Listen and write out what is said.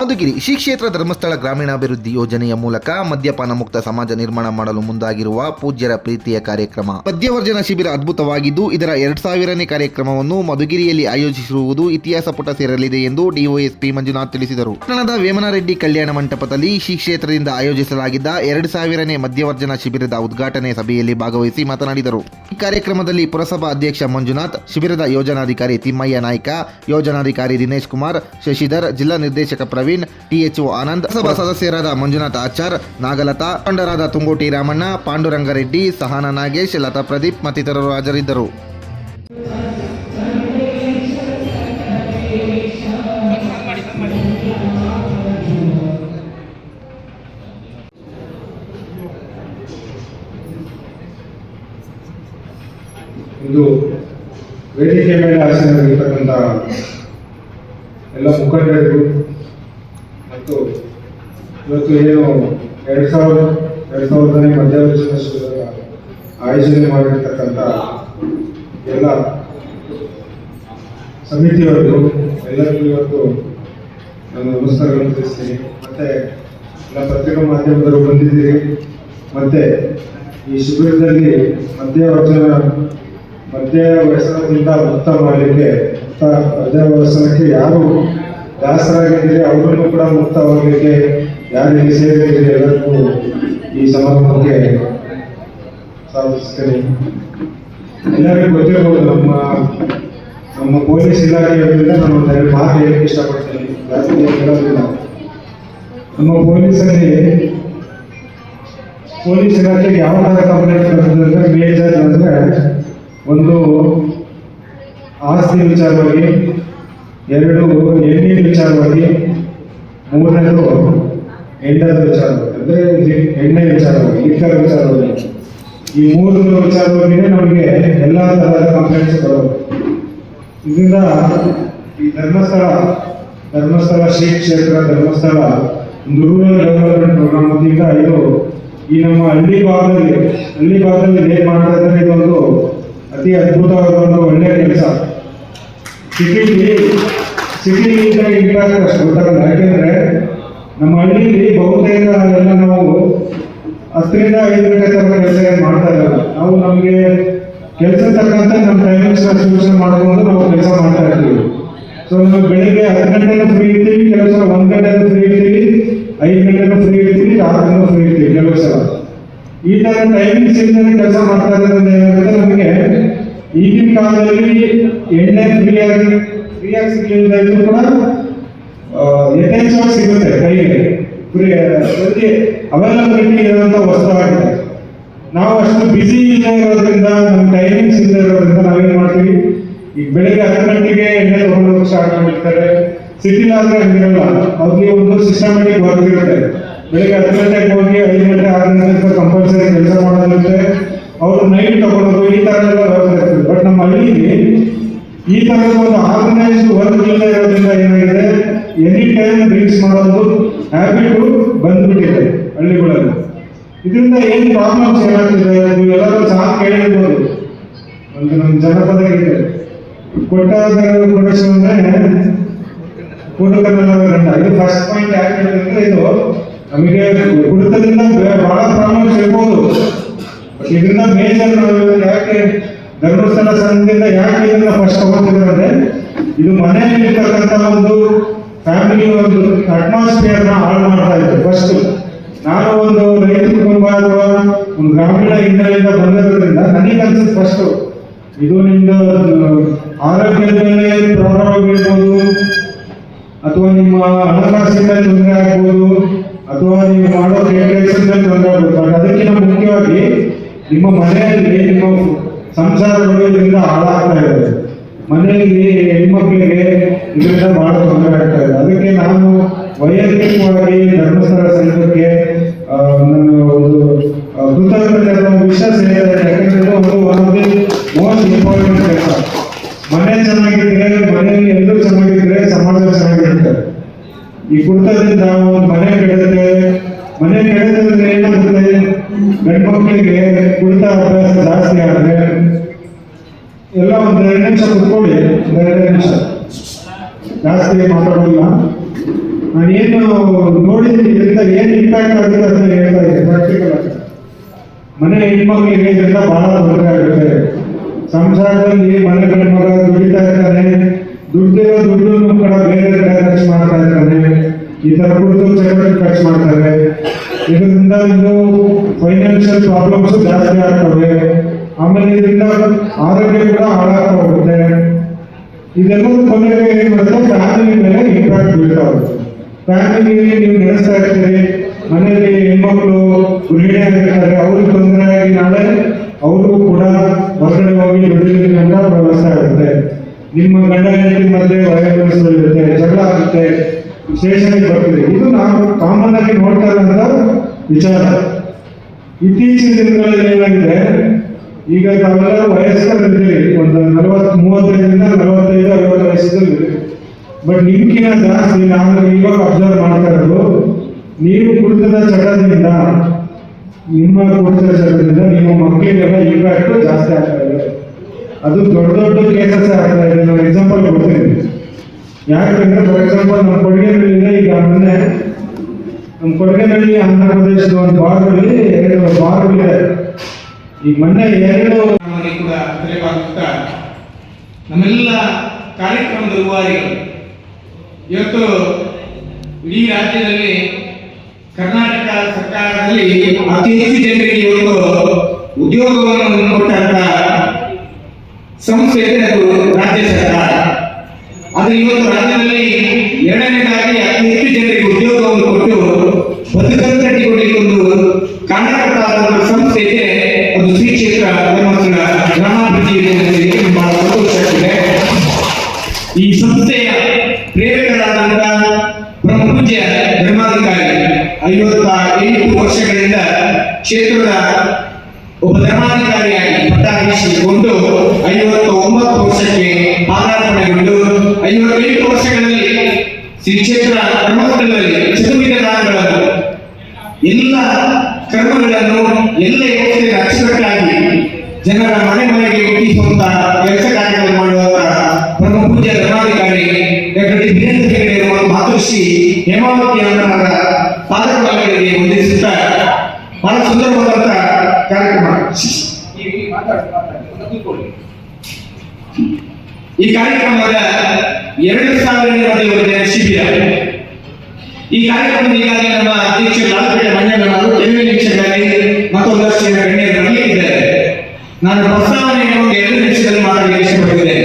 ಮಧುಗಿರಿ, ಶ್ರೀ ಕ್ಷೇತ್ರ ಧರ್ಮಸ್ಥಳ ಗ್ರಾಮೀಣಾಭಿವೃದ್ಧಿ ಯೋಜನೆಯ ಮೂಲಕ ಮದ್ಯಪಾನ ಮುಕ್ತ ಸಮಾಜ ನಿರ್ಮಾಣ ಮಾಡಲು ಮುಂದಾಗಿರುವ ಪೂಜ್ಯರ ಪ್ರೀತಿಯ ಕಾರ್ಯಕ್ರಮ. ಮದ್ಯವರ್ಜನ ಶಿಬಿರ ಅದ್ಭುತವಾಗಿದ್ದು, ಇದರ ಎರಡ್ ಸಾವಿರನೇ ಕಾರ್ಯಕ್ರಮವನ್ನು ಮಧುಗಿರಿಯಲ್ಲಿ ಆಯೋಜಿಸಿರುವುದು ಇತಿಹಾಸ ಪುಟ ಸೇರಲಿದೆ ಎಂದು ಡಿಒಎಸ್ಪಿ ಮಂಜುನಾಥ್ ತಿಳಿಸಿದರು. ಪಟ್ಟಣದ ವೇಮನರೆಡ್ಡಿ ಕಲ್ಯಾಣ ಮಂಟಪದಲ್ಲಿ ಶ್ರೀ ಕ್ಷೇತ್ರದಿಂದ ಆಯೋಜಿಸಲಾಗಿದ್ದ ಎರಡ್ ಸಾವಿರನೇ ಮದ್ಯವರ್ಜನ ಶಿಬಿರದ ಉದ್ಘಾಟನೆ ಸಭೆಯಲ್ಲಿ ಭಾಗವಹಿಸಿ ಮಾತನಾಡಿದರು. ಈ ಕಾರ್ಯಕ್ರಮದಲ್ಲಿ ಪುರಸಭಾ ಅಧ್ಯಕ್ಷ ಮಂಜುನಾಥ್, ಶಿಬಿರದ ಯೋಜನಾಧಿಕಾರಿ ತಿಮ್ಮಯ್ಯ ನಾಯ್ಕ, ಯೋಜನಾಧಿಕಾರಿ ದಿನೇಶ್ ಕುಮಾರ್, ಶಶಿಧರ್, ಜಿಲ್ಲಾ ನಿರ್ದೇಶಕ ಪ್ರವೀಣ್ ಟಿಎಚ್ಒ ಆನಂದ್ ಸಭಾ ಸದಸ್ಯರಾದ ಮಂಜುನಾಥ್ ಆಚಾರ್ ನಾಗಲತಾ ಪಂಡರಾದ ತುಂಗೋಟಿ ರಾಮಣ್ಣ ಪಾಂಡುರಂಗರೆಡ್ಡಿ ಸಹನಾ ನಾಗೇಶ್ ಲತಾ ಪ್ರದೀಪ್ ಮತ್ತಿತರರು ಹಾಜರಿದ್ದರು. ಇದು ವೇದಿಕೆ ಮೇಲೆ ಆಸೀನರಾಗಿರ್ತಕ್ಕಂಥ ಎಲ್ಲ ಮುಖಂಡರಿಗೂ ಇವತ್ತು ಏನು ಎರಡು ಸಾವಿರ, ಎರಡು ಸಾವಿರದನೇ ಮಧ್ಯಾಹ್ನ ಆಯೋಜನೆ ಮಾಡಿರ್ತಕ್ಕಂಥ ಎಲ್ಲ ಸಮಿತಿಯವರಿಗೂ ಎಲ್ಲರಿಗೂ ಇವತ್ತು ನಾನು ನಮಸ್ಕಾರಗಳನ್ನು ತಿಳಿಸ್ತೀನಿ. ಮತ್ತೆ ಎಲ್ಲ ಪತ್ರಿಕಾ ಮಾಧ್ಯಮದವರು ಬಂದಿದ್ದೀರಿ. ಮತ್ತೆ ಈ ಶಿಬಿರದಲ್ಲಿ ಮಧ್ಯವರ್ಜನ ಮಧ್ಯ ವ್ಯಸನದಿಂದ ಮುಕ್ತ ಮಾಡಲಿಕ್ಕೆ ಮದ್ಯ ವ್ಯಸನಕ್ಕೆ ಯಾರು ದಾಸರಾಗಿದ್ದೀರಿ ಅವರನ್ನು ಕೂಡ ಮುಕ್ತವಾಗಲಿಕ್ಕೆ ಯಾರಿಗೆ ಸೇವೆ ಇದೆ ಎಲ್ಲರಿಗೂ ಈ ಸಮಾರಂಭಕ್ಕೆ ಸಾಧಿಸ್ತೇನೆ. ಎಲ್ಲರಿಗೂ ಗೊತ್ತಿರಬಹುದು ನಮ್ಮ ನಮ್ಮ ಪೊಲೀಸ್ ಇಲಾಖೆಯವರಿಂದ ನಾನು ಒಂದು ಮಾತು ಹೇಳಕ್ಕೆ ಇಷ್ಟಪಡ್ತೀನಿ. ನಮ್ಮ ಪೊಲೀಸಲ್ಲಿ ಪೊಲೀಸ್ ಇಲಾಖೆಗೆ ಯಾವ ತರ ಕಂಪ್ಲೇಂಟ್ ಮೇಜರ್ ಅಂದರೆ ಒಂದು ಆಸ್ತಿ ವಿಚಾರವಾಗಿ ಎರಡು ಎಣ್ಣೆ ವಿಚಾರವಾಗಿ ಮೂರನೇದು ಎಂಡದ ವಿಚಾರ ಅಂದ್ರೆ ಎಣ್ಣೆ ವಿಚಾರವಾಗಿ ಲಿಕ್ಕರ್ ವಿಚಾರವಾಗಿ ಈ ಮೂರು ವಿಚಾರವಾಗಿಯೇ ನಮಗೆ ಎಲ್ಲಾ ತರಹದ ಕಂಪ್ಲೇಂಟ್ಸ್ ಬರೋದು. ಇದರಿಂದ ಈ ಧರ್ಮಸ್ಥಳ ಧರ್ಮಸ್ಥಳ ಶ್ರೀ ಕ್ಷೇತ್ರ, ಧರ್ಮಸ್ಥಳ ಒಂದು ರೂರಲ್ ಡೆವಲಪ್ಮೆಂಟ್ ಪ್ರೋಗ್ರಾಮ್ ವತಿಯಿಂದ ಇದು ಈ ನಮ್ಮ ಹಳ್ಳಿ ಭಾಗದಲ್ಲಿ ಹಳ್ಳಿ ಭಾಗದಲ್ಲಿ ಏನ್ ಮಾಡ್ತಾ ಇದ್ದಾರೆ, ಇದೊಂದು ಅತಿ ಅದ್ಭುತವಾದ ಒಂದು ಒಳ್ಳೆಯ ಕೆಲಸ. ಸಿಟಿಲಿ ಸಿಟಿಲಿಂದ ಇಂಪ್ಯಾಕ್ಟ್ ಅಷ್ಟು ಗೊತ್ತಾಗಲ್ಲ. ಯಾಕೆಂದ್ರೆ ನಮ್ಮ ಹಳ್ಳಿಲಿ ಬಹುತೇಕ ಎಲ್ಲ ನಾವು ಹತ್ತರಿಂದ ಐದು ಗಂಟೆ ತನಕ ಕೆಲಸ ಮಾಡ್ತಾ ಇರಲ್ಲ. ನಾವು ನಮಗೆ ಕೆಲಸ ತಕ್ಕಂತೆ ನಮ್ಮ ಟೈಮಿಂಗ್ಸ್ ಸೂಚನೆ ಮಾಡ್ಕೊಂಡು ನಾವು ಕೆಲಸ ಮಾಡ್ತಾ ಇರ್ತೀವಿ ಸೊ ನಾವು ಬೆಳಿಗ್ಗೆ ಹತ್ತು ಗಂಟೆನೂ ಫ್ರೀ ಇರ್ತೀವಿ ಕೆಲವು ಸಲ ಒಂದು ಗಂಟೆನೂ ಫ್ರೀ ಇರ್ತೀವಿ, ಐದು ಗಂಟೆನೂ ಫ್ರೀ ಇರ್ತೀವಿ, ಆರು ಗಂಟೆನೂ ಫ್ರೀ ಇರ್ತೀವಿ ಕೆಲವು ಸಲ ಈ ಥರ ಟೈಮಿಂಗ್ಸ್ ಇಂದ ಕೆಲಸ ಮಾಡ್ತಾ ಇರೋದ್ರಿಂದ ಏನಾಗುತ್ತೆ ನಮಗೆ ಈಗಿನ ಕಾಲದಲ್ಲಿ ಎಣ್ಣೆ ಫ್ರೀಯಾಗಿ ಫ್ರೀಯಾಗಿ ಸಿಗಲಿಲ್ಲ ಕೂಡ ಸಿಗುತ್ತೆ ಕೈಗೆ ಫ್ರೀ ಅವೈಲಬಿಲಿಟಿ ಇರುವಂತ ವಸ್ತುವಾಗಿದೆ ನಾವು ಅಷ್ಟು ಬಿಸಿ ಇಲ್ಲದೆ ಇರೋದ್ರಿಂದ, ನಮ್ಮ ಟೈಮಿಂಗ್ಸ್ ಇಲ್ಲದೆ ಇರೋದ್ರಿಂದ ನಾವೇನ್ ಮಾಡ್ತೀವಿ? ಈಗ ಬೆಳಿಗ್ಗೆ ಹತ್ತು ಗಂಟೆಗೆ ಎಣ್ಣೆ ತಗೊಂಡು ಸ್ಟಾರ್ಟ್ ಮಾಡಿರ್ತಾರೆ. ಸಿಟಿಲ್ ಆದ್ರೆ ಹಂಗಿರಲ್ಲ. ಅವ್ರಿಗೆ ಒಂದು ಸಿಸ್ಟಮೆಟಿಕ್ ವರ್ಕ್ ಇರುತ್ತೆ. ಬೆಳಿಗ್ಗೆ ಹತ್ತು ಗಂಟೆಗೆ ಹೋಗಿ ಐದು ಗಂಟೆ ಆರು ಗಂಟೆ ಕಂಪಲ್ಸರಿ ಕೆಲಸ ಮಾಡೋದಿರುತ್ತೆ. ಅವರು ನೈಟ್ ತಗೊಳ್ಳೋದು ಈ ತರ ಎಲ್ಲ ಈ ತರದ ಒಂದು ಆರ್ಗನೈಸ್ ವರ್ಕ್ ಇಲ್ಲ ಇರೋದ್ರಿಂದ ಏನಾಗಿದೆ? ಎನಿ ಟೈಮ್ ಡ್ರಿಂಕ್ಸ್ ಮಾಡೋದು ಹ್ಯಾಬಿಟ್ ಬಂದ್ಬಿಟ್ಟಿದೆ ಹಳ್ಳಿಗಳಲ್ಲಿ. ಇದರಿಂದ ಏನ್ ಪ್ರಾಬ್ಲಮ್ಸ್ ಏನಾಗ್ತಿದೆ? ನೀವೆಲ್ಲರೂ ಚೆನ್ನಾಗಿ ಕೇಳಿರ್ಬೋದು. ಒಂದು ನಮ್ಮ ಜನಪದ ಇದೆ ಕೊಟ್ಟಾದ ಅಂದ್ರೆ ಕೂಟಕನೆಲ್ಲ ಗಂಡ ಇದು ಫಸ್ಟ್ ಪಾಯಿಂಟ್ ಯಾಕೆ ಇದು ನಮಗೆ ಕುಡಿತದಿಂದ ಬಹಳ ಪ್ರಾಬ್ಲಮ್ಸ್ ಇರ್ಬೋದು. ಇದರಿಂದ ಮೇಜರ್ ಯಾಕೆ? ಧರ್ಮಸ್ಥಳ ಸಂಘದಿಂದ ಯಾಕೆ ಇದನ್ನ ಫಸ್ಟ್ ತಗೋತಿದ್ದಾರೆ ಇದು ಮನೆಯಲ್ಲಿ ಇರ್ತಕ್ಕಂಥ ಒಂದು ಫ್ಯಾಮಿಲಿ ಒಂದು ಅಟ್ಮಾಸ್ಫಿಯರ್ನ ಹಾಳು ಮಾಡ್ತಾ ಇತ್ತು. ಫಸ್ಟ್ ನಾನು ಒಂದು ರೈತ ಕುಟುಂಬ ಅಥವಾ ಒಂದು ಗ್ರಾಮೀಣ ಹಿನ್ನೆಲೆಯಿಂದ ಬಂದಿರೋದ್ರಿಂದ ನನಗೆ ಅನ್ಸುತ್ತೆ ಫಸ್ಟ್ ಇದು ನಿಮ್ದು ಆರೋಗ್ಯದ ಮೇಲೆ ಪ್ರಭಾವ ಬೀಳ್ಬೋದು ಅಥವಾ ನಿಮ್ಮ ಹಣಕಾಸಿನ ತೊಂದರೆ ಆಗ್ಬೋದು, ಅಥವಾ ನೀವು ಮಾಡೋ ತೊಂದರೆ ಆಗ್ಬೋದು. ಅದಕ್ಕಿಂತ ಮುಖ್ಯವಾಗಿ ನಿಮ್ಮ ಮನೆಯಲ್ಲಿ ನಿಮ್ಮ ಸಂಸಾರಗಳು ಇದರಿಂದ ಹಾಳಾಗ್ತಾ ಇದೆ ಮನೆಯಲ್ಲಿ ಹೆಣ್ಮಕ್ಳಿಗೆ ಇದರಿಂದ ಬಹಳ ತೊಂದರೆ ಆಗ್ತಾ ಇದೆ. ಅದಕ್ಕೆ ನಾನು ವೈಯಕ್ತಿಕವಾಗಿ ಧರ್ಮಸ್ಥಳ ಸಂಘಕ್ಕೆ ನನ್ನ ಒಂದು ಕೃತಜ್ಞತೆ ಸೇರಿದೆ ಯಾಕಂದ್ರೆ ಇದು ಒಂದು ಒಂದು ಮೋಸ್ಟ್ ಇಂಪಾರ್ಟೆಂಟ್ ಕೆಲಸ. ಮನೆ ಚೆನ್ನಾಗಿದ್ರೆ, ಮನೆಯಲ್ಲಿ ಎಲ್ಲರೂ ಚೆನ್ನಾಗಿದ್ರೆ ಸಮಾಜ ಚೆನ್ನಾಗಿರುತ್ತೆ. ಈ ಕುರ್ತದಿಂದ ಒಂದು ಮನೆ ಕೆಡದ್ರೆ ಮನೆ ಕೆಡದ್ರೆ ಏನಾಗುತ್ತೆ? ಗಂಡು ಮಕ್ಕಳಿಗೆ ಕುಡಿತ ಅಭ್ಯಾಸ ಜಾಸ್ತಿ ಆದ್ರೆ ಎಲ್ಲ ಒಂದು ಎರಡು ನಿಮಿಷ ಕೂತ್ಕೊಳ್ಳಿ ಎರಡು ನಿಮಿಷ. ಜಾಸ್ತಿ ಮಾತಾಡೋಲ್ಲ ನಾನೇನು ಏನು ಇದರಿಂದ ಏನು ಇಂಪ್ಯಾಕ್ಟ್ ಆಗುತ್ತೆ ಅಂತ ಹೇಳ್ತಾ ಇದ್ದೆ ಪ್ರಾಕ್ಟಿಕಲ್ ಮನೆ ಹೆಣ್ಮಕ್ಳಿಗೆ ಇದರಿಂದ ಬಹಳ ತೊಂದರೆ ಆಗುತ್ತೆ. ಸಂಸಾರದಲ್ಲಿ ಮನೆ ಕಡೆ ಮಗ ದುಡಿತಾ ಇರ್ತಾನೆ ದುಡ್ಡಿರೋ ದುಡ್ಡು ಕೂಡ ಬೇರೆ ಕಡೆ ಖರ್ಚು ಮಾಡ್ತಾ ಇರ್ತಾನೆ, ಈ ತರ ಕುರಿತು ಚಟಕ್ಕೆ ಖರ್ಚು ಮಾಡ್ತಾರೆ. ಇದರಿಂದ ಇನ್ನು ಫೈನಾನ್ಷಿಯಲ್ ಪ್ರಾಬ್ಲಮ್ಸ್ ಜಾಸ್ತಿ ಆಗ್ತವೆ. ಆಮೇಲೆ ಆರೋಗ್ಯ ಕೂಡ ಹಾಳಾಗ್ತಾ ಹೋಗುತ್ತೆ. ಇದೆಲ್ಲ ಕೊನೆಗೆ ಏನ್ ಮಾಡುತ್ತೆ ಫ್ಯಾಮಿಲಿ ಮೇಲೆ ಇಂಪ್ಯಾಕ್ಟ್ ಬೀಳ್ತಾ ಹೋಗುತ್ತೆ. ಫ್ಯಾಮಿಲಿಯಲ್ಲಿ ನೀವು ನಡೆಸ್ತಾ ಇರ್ತೀರಿ, ಮನೆಯಲ್ಲಿ ಹೆಣ್ಮಕ್ಳು ಗೃಹಿಣಿ ಆಗಿರ್ತಾರೆ, ಅವ್ರಿಗೆ ತೊಂದರೆ ಆಗಿ ನಾಳೆ ಅವರು ಕೂಡ ಹೊರಗಡೆ ಹೋಗಿ ದುಡಿಲಿಕ್ಕೆ ಅಂತ ವ್ಯವಸ್ಥೆ ಆಗುತ್ತೆ. ನಿಮ್ಮ ಗಂಡ ಹೆಂಡತಿ ಮಧ್ಯೆ ವಯೋಗಿರುತ್ತೆ ಜಗಳ ಆಗುತ್ತೆ ಸ್ಟೇಷನ್ಗೆ ಬರ್ತದೆ. ಇದು ನಾವು ಕಾಮನ್ ಆಗಿ ನೋಡ್ತಾ ಇರೋ ವಿಚಾರ. ಇತ್ತೀಚಿನ ದಿನಗಳಲ್ಲಿ ಏನಾಗಿದೆ ಈಗ ತಾವೆಲ್ಲ ವಯಸ್ಕರಲ್ಲಿ ಒಂದು ನಲವತ್ತು ಮೂವತ್ತೈದರಿಂದ ನಲವತ್ತೈದು ಐವತ್ತು ವಯಸ್ಸಲ್ಲಿ ಬಟ್ ನಿಮ್ಗಿನ ಜಾಸ್ತಿ ನಾನು ಇವಾಗ ಅಬ್ಸರ್ವ್ ಮಾಡ್ತಾ ಇರೋದು, ನೀವು ಕುಡಿತದ ಚಟದಿಂದ ನಿಮ್ಮ ಕುಡಿತದ ಚಟದಿಂದ ನಿಮ್ಮ ಮಕ್ಕಳಿಗೆಲ್ಲ ಇಂಪ್ಯಾಕ್ಟ್ ಜಾಸ್ತಿ ಆಗ್ತಾ ಇದೆ. ಅದು ದೊಡ್ಡ ದೊಡ್ಡ ಕೇಸಸ್ ಆಗ್ತಾ ಇದೆ. ನಾನು ಎಕ್ಸಾಂಪಲ್ ಕೊಡ್ತೀನಿ. ಯಾಕಂದ್ರೆ ಫಾರ್ ಎಕ್ಸಾಂಪಲ್ ನಮ್ಮ ಕೊಡುಗೆಗಳಿದೆ ಈಗ ಮೊನ್ನೆ, ನಮ್ಮ ಕೊಡಗಿನಲ್ಲಿ ಆಂಧ್ರ ಪ್ರದೇಶದ ಒಂದು ಭಾಗದಲ್ಲಿ ಎರಡು ಬಾರ್ಗಳಿದೆ ಈಗ ಮೊನ್ನೆ ಎರಡು ಕೂಡ ತಲೆಬಾಗುತ್ತಾ ನಮ್ಮೆಲ್ಲ ಕಾರ್ಯಕ್ರಮದ ರೂವಾರಿಗಳು. ಇವತ್ತು ಇಡೀ ರಾಜ್ಯದಲ್ಲಿ ಕರ್ನಾಟಕ ಸರ್ಕಾರದಲ್ಲಿ ಅತಿ ಹೆಚ್ಚು ಜನರಿಗೆ ಇವತ್ತು ಉದ್ಯೋಗವನ್ನು ಕೊಟ್ಟಂತ ಸಂಸ್ಥೆ ಅದು ರಾಜ್ಯ ಸರ್ಕಾರ. ಆದರೆ ಇವತ್ತು ರಾಜ್ಯದಲ್ಲಿ ಎರಡನೇದಾಗಿ ಅತಿ ಹೆಚ್ಚು ಜನರಿಗೆ ಉದ್ಯೋಗವನ್ನು ಕೊಟ್ಟು ಬದುಕನ್ನು ಈ ಸಂಸ್ಥೆಯ ಪ್ರೇರಕರಾದಂತಹ ಬ್ರಹ್ಮಪೂಜ್ಯ ಪೂಜ್ಯ ಧರ್ಮಾಧಿಕಾರಿ ಐವತ್ತ ಎಂಟು ವರ್ಷಗಳಿಂದ ಕ್ಷೇತ್ರದ ಒಬ್ಬ ಧರ್ಮಾಧಿಕಾರಿಯಾಗಿ ಪಟ್ಟಾಭಿಷೇಕಗೊಂಡು ಐವತ್ತ ಒಂಬತ್ತು ವರ್ಷಕ್ಕೆ ಪಾದಾರ್ಪಣೆಗೊಂಡು ಐವತ್ತೆಂಟು ವರ್ಷಗಳಲ್ಲಿ ಶ್ರೀ ಕ್ಷೇತ್ರ ಧರ್ಮಸ್ಥಳದಲ್ಲಿ ಚತುರ್ವಿಧ ಎಲ್ಲ ಕರ್ಮಗಳನ್ನು ಎಲ್ಲ ವ್ಯವಸ್ಥೆಯ ಅಚ್ಚುಕಟ್ಟಾಗಿ ಜನರ ಮನೆ ಮನೆಗೆ ಒಪ್ಪಿಸುವಂತಹ ಕೆಲಸ ಮಾತೃಶ್ರೀ ಹೇಮಾವತಿ ಅಮ್ಮನವರ ಪಾದಕಗಳಿಗೆ ವಂದಿಸುತ್ತಾ ಬಹಳ ಸುಂದರವಾದಂತಹ ಕಾರ್ಯಕ್ರಮ. ಈ ಕಾರ್ಯಕ್ರಮದ ಎರಡು ಸಾವಿರ ಶಿಬಿರ ಈ ಕಾರ್ಯಕ್ರಮದ ಈಗಾಗಲೇ ನಮ್ಮ ಅಧ್ಯಕ್ಷರು ಲಾಲ್ಪೇಟೆ ಮಂಜಣ್ಣನವರು ಕೆಲವೇ ನಿಮಿಷಗಳಲ್ಲಿ ಮತ್ತೊಂದಷ್ಟು ಗಣ್ಯರು ಬರಲಿಕ್ಕಿದ್ದಾರೆ. ನಾನು ಪ್ರಸ್ತಾವನೆಯನ್ನು ಎರಡು ನಿಮಿಷದಲ್ಲಿ ಮಾತಾಡಲು ಇಷ್ಟಪಟ್ಟಿದ್ದೇನೆ